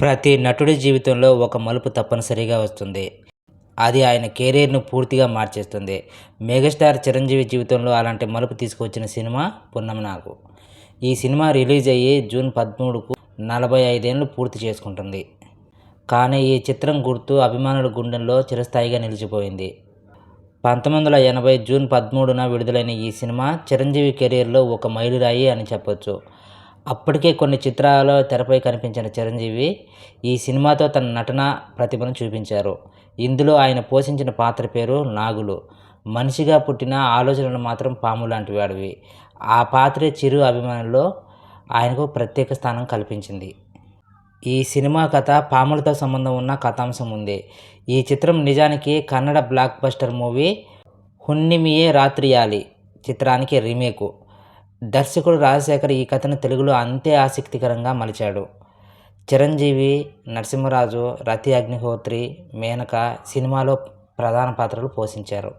ప్రతి నటుడి జీవితంలో ఒక మలుపు తప్పనిసరిగా వస్తుంది. అది ఆయన కెరీర్ను పూర్తిగా మార్చేస్తుంది. మెగాస్టార్ చిరంజీవి జీవితంలో అలాంటి మలుపు తీసుకొచ్చిన సినిమా పున్నమి నాకు. ఈ సినిమా రిలీజ్ అయ్యి జూన్ పదమూడుకు నలభై ఐదేళ్ళు పూర్తి చేసుకుంటుంది. కానీ ఈ చిత్రం గుర్తు అభిమానుల గుండెల్లో చిరస్థాయిగా నిలిచిపోయింది. పంతొమ్మిది వందల ఎనభై జూన్ పదమూడున విడుదలైన ఈ సినిమా చిరంజీవి కెరీర్లో ఒక మైలురాయి అని చెప్పొచ్చు. అప్పటికే కొన్ని చిత్రాలలో తెరపై కనిపించిన చిరంజీవి ఈ సినిమాతో తన నటన ప్రతిభను చూపించారు. ఇందులో ఆయన పోషించిన పాత్ర పేరు నాగులు. మనిషిగా పుట్టిన ఆలోచనలు మాత్రం పాము లాంటి వాడివి ఆ పాత్రే చిరు అభిమానుల్లో ఆయనకు ప్రత్యేక స్థానం కల్పించింది. ఈ సినిమా కథ పాములతో సంబంధం ఉన్న కథాంశం ఉంది. ఈ చిత్రం నిజానికి కన్నడ బ్లాక్ బస్టర్ మూవీ హున్నిమియే రాత్రియాలి చిత్రానికి రీమేకు. దర్శకుడు రాజశేఖర్ ఈ కథను తెలుగులో అంతే ఆసక్తికరంగా మలిచాడు. చిరంజీవి నరసింహరాజు రతి అగ్నిహోత్రి మేనక సినిమాలో ప్రధాన పాత్రలు పోషించారు.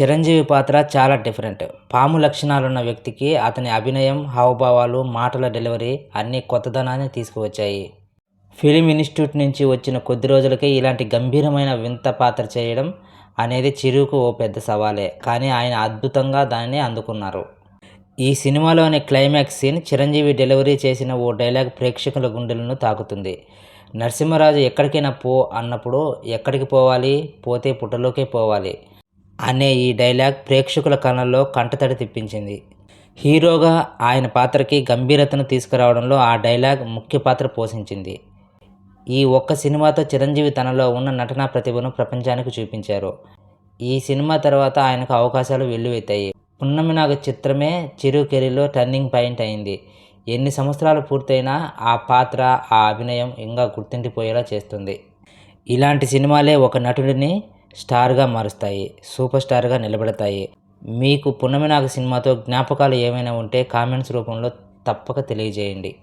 చిరంజీవి పాత్ర చాలా డిఫరెంట్. పాము లక్షణాలున్న వ్యక్తికి అతని అభినయం హావభావాలు మాటల డెలివరీ అన్నీ కొత్తదనాన్ని తీసుకువచ్చాయి. ఫిలిం ఇన్స్టిట్యూట్ నుంచి వచ్చిన కొద్ది రోజులకే ఇలాంటి గంభీరమైన వింత పాత్ర చేయడం అనేది చిరుకు ఓ పెద్ద సవాలే. కానీ ఆయన అద్భుతంగా దానిని అందుకున్నారు. ఈ సినిమాలోని క్లైమాక్స్ సీన్ చిరంజీవి డెలివరీ చేసిన ఓ డైలాగ్ ప్రేక్షకుల గుండెలను తాకుతుంది. నరసింహరాజు ఎక్కడికైనా పో అన్నప్పుడు ఎక్కడికి పోవాలి? పోతే పుట్టలోకే పోవాలి అనే ఈ డైలాగ్ ప్రేక్షకుల కళ్ళల్లో కంటతడి తిప్పించింది. హీరోగా ఆయన పాత్రకి గంభీరతను తీసుకురావడంలో ఆ డైలాగ్ ముఖ్య పాత్ర పోషించింది. ఈ ఒక్క సినిమాతో చిరంజీవి తనలో ఉన్న నటనా ప్రతిభను ప్రపంచానికి చూపించారు. ఈ సినిమా తర్వాత ఆయనకు అవకాశాలు వెల్లువెత్తాయి. పున్నమి నాగ చిత్రమే చిరు కెరీర్లో టర్నింగ్ పాయింట్ అయింది. ఎన్ని సంవత్సరాలు పూర్తయినా ఆ పాత్ర ఆ అభినయం ఇంకా గుర్తుండిపోయేలా చేస్తుంది. ఇలాంటి సినిమాలే ఒక నటుడిని స్టార్గా మారుస్తాయి సూపర్ స్టార్గా నిలబెడతాయి. మీకు పున్నమి నాగ సినిమాతో జ్ఞాపకాలు ఏమైనా ఉంటే కామెంట్స్ రూపంలో తప్పక తెలియజేయండి.